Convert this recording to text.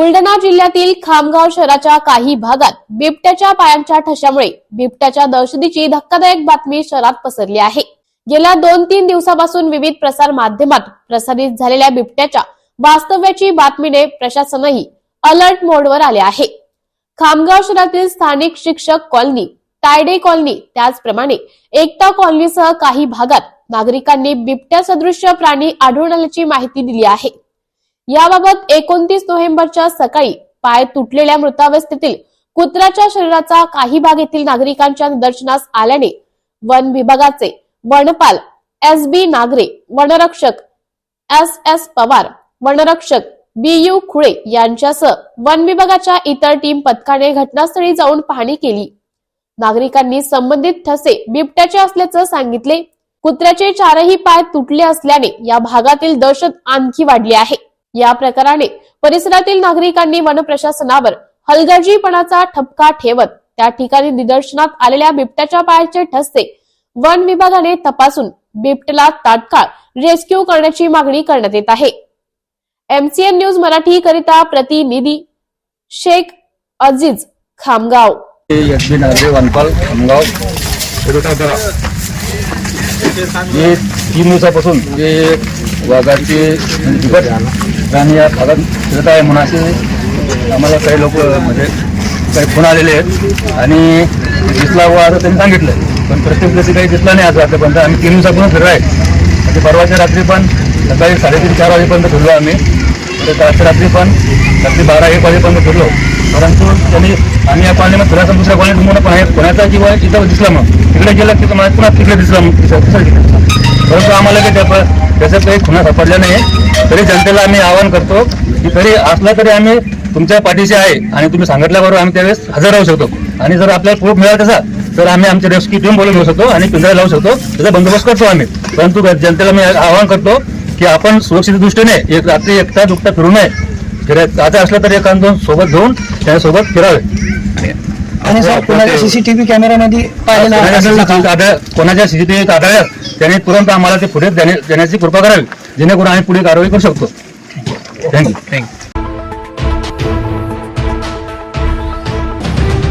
बुलढाणा जिल्ह्यातील खामगाव शहराच्या काही भागात बिबट्याच्या पायांच्या ठशामुळे बिबट्याच्या दहशतीची धक्कादायक बातमी शहरात पसरली आहे. गेल्या दोन तीन दिवसापासून विविध प्रसार माध्यमात प्रसारित झालेल्या बिबट्याच्या वास्तव्याची बातमीने प्रशासनही अलर्ट मोडवर आले आहे. खामगाव शहरातील स्थानिक शिक्षक कॉलनी तायडे कॉलनी त्याचप्रमाणे एकता कॉलनीसह काही भागात नागरिकांनी बिबट्या सदृश्य प्राणी आढळून आल्याची माहिती दिली आहे. याबाबत एकोणतीस नोव्हेंबरच्या सकाळी पाय तुटलेल्या मृतावस्थेतील कुत्र्याच्या शरीराचा काही भाग येथील नागरिकांच्या निदर्शनास आल्याने वन विभागाचे वनपाल एस बी नागरे वनरक्षक एस एस पवार वनरक्षक बी यू खुळे यांच्यासह वन विभागाच्या इतर टीम पथकाने घटनास्थळी जाऊन पाहणी केली. नागरिकांनी संबंधित ठसे बिबट्याचे असल्याचं सांगितले. कुत्र्याचे चारही पाय तुटले असल्याने या भागातील दहशत आणखी वाढली आहे. या प्रकाराने परिसरातील नागरिकांनी वन प्रशासनावर हलगर्जीपणाचा ठपका ठेवत त्या ठिकाणी निदर्शनात आलेल्या बिबट्याच्या पायाचे ठसते वन विभागाने तपासून बिबटला तात्काळ रेस्क्यू करण्याची मागणी करण्यात येत आहे. एमसीएन न्यूज मराठी करिता प्रतिनिधी शेख अजीज खामगाव. वनपाल खामगाव. तीन दिवसापासून जे वाघाचे आणि या भागात फिरत आहे म्हणून असे आम्हाला काही लोक म्हणजे काही फोन आलेले आहेत. आणि दिसला व असं त्यांनी सांगितलं. पण प्रत्येक दिवशी काही दिसला नाही असं आतापर्यंत आम्ही तीन दिवसापासून फिरलो आहे. म्हणजे परवाच्या रात्री पण सकाळी साडेतीन चार वाजेपर्यंत फिरलो आम्ही. म्हणजे तर आजच्या रात्री पण रात्री बारा एक वाजेपर्यंत फिरलो. परंतु त्यांनी आम्ही या कॉलनीमध्ये फिरायचा दुसऱ्या कॉलनीत तुम्हाला पण पुण्याचा कोणाचा किंवा इथं दिसला मग. तिकडे गेलं की तुम्हाला पुन्हा तिकडे दिसला मग. तिसऱ्या तिसऱ्या दिसला. परंतु आम्हाला काही त्या त्याच्यात काही खुणा सापडल्या नाही तरी जनतेला आम्ही आवाहन करतो की तरी असला तरी आम्ही तुमच्या पाठीशी आहे आणि तुम्ही सांगितल्याबरोबर आम्ही त्यावेळेस हजर राहू शकतो. आणि जर आपल्याला प्रूफ मिळाला तसा तर आम्ही आमच्या रेस्क्यू टीम बोलून घेऊ शकतो आणि पिंजरा लावू शकतो. त्याचा बंदोबस्त करतो आम्ही. परंतु जनतेला मी आवाहन करतो की आपण सुरक्षित दृष्टीने एक रात्री एकटा दुकटा फिरू नये. आता असलं तर एखाद दोन सोबत घेऊन त्यासोबत फिरावे. आणि सर कोणाच्या सीसीटीव्ही कॅमेऱ्यामध्ये कोणाच्या सीसीटीव्ही आढळल्यास त्याने तुरंत आम्हाला ते पुढे देण्याची कृपा करावी जेणेकरून आम्ही पुढे कारवाई करू शकतो. Thank you thank you